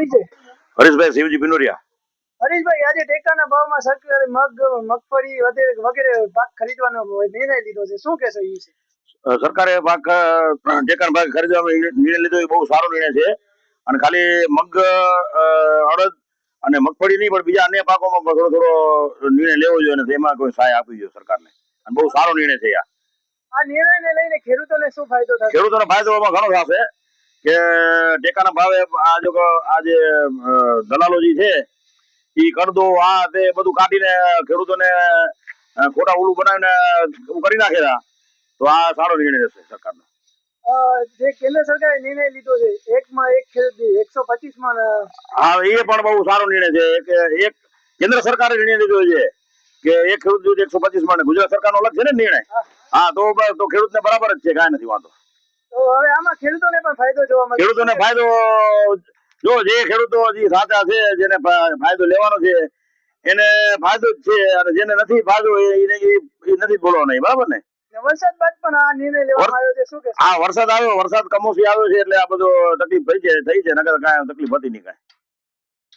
પરિચય હરીશભાઈ શિવજી પિનોરિયા હરીશભાઈ આજે ટેકાના ભાવમાં સરકારે મગ મગફળી વગેરે વગેરે પાક ખરીદવાનો નિર્ણય લીધો છે. શું કહેશો એ વિશે સરકારે પાક ટેકાના ભાગ ખરીદવાનો નિર્ણય લીધો. એ બહુ સારો નિર્ણય છે. અને ખાલી મગ અડદ અને મગફળી નહીં પણ બીજા અન્ય પાકોમાં પણ થોડો થોડો નિર્ણય લેવો જોઈએ અને તેમાં કોઈ સહાય આપવી જોઈએ સરકારને. અને બહુ સારો નિર્ણય છે આ. આ નિર્ણયને લઈને ખેડૂતોને શું ફાયદો થશે? ખેડૂતોનો ફાયદો ઘણો થશે. કે ટેકાના ભાવે આ જો આ જે દલાલો જે છે એ કરદો આ તે બધું કાઢીને ખેડૂતોને ખોટા ઓલું બનાવીને કરી નાખેલા તો આ સારો નિર્ણય રહેશે સરકારનો. જે કેન્દ્ર સરકારે નિર્ણય લીધો છે એકમાં એક ખેડૂત એકસો પચીસમાં હા એ પણ બહુ સારો નિર્ણય છે. કે એક કેન્દ્ર સરકારે નિર્ણય લીધો છે કે એક ખેડૂત એકસો પચીસમાં ગુજરાત સરકારનો અલગ છે ને નિર્ણય? હા. તો તો ખેડૂતને બરાબર જ છે કાંઈ નથી વાંધો. તો હવે આમાં ખેડૂતોને પણ ફાયદો જોવા મળે. ખેડૂતોને ફાયદો જો જે ખેડૂતો હજી સાચા છે જેને ફાયદો લેવાનો છે એને ફાયદો જ છે અને જેને નથી ફાયદો એને એ- નથી બોલવાનો નહીં બરાબર ને? વરસાદ બાદ પણ આ નિર્ણય લેવામાં આવ્યો છે શું કે હા વરસાદ આવ્યો વરસાદ કમોસી આવ્યો છે એટલે આ બધો તકલીફ થઈ છે થઈ છે નગર કાંઈ તકલીફ હતી નહીં કાંઈ.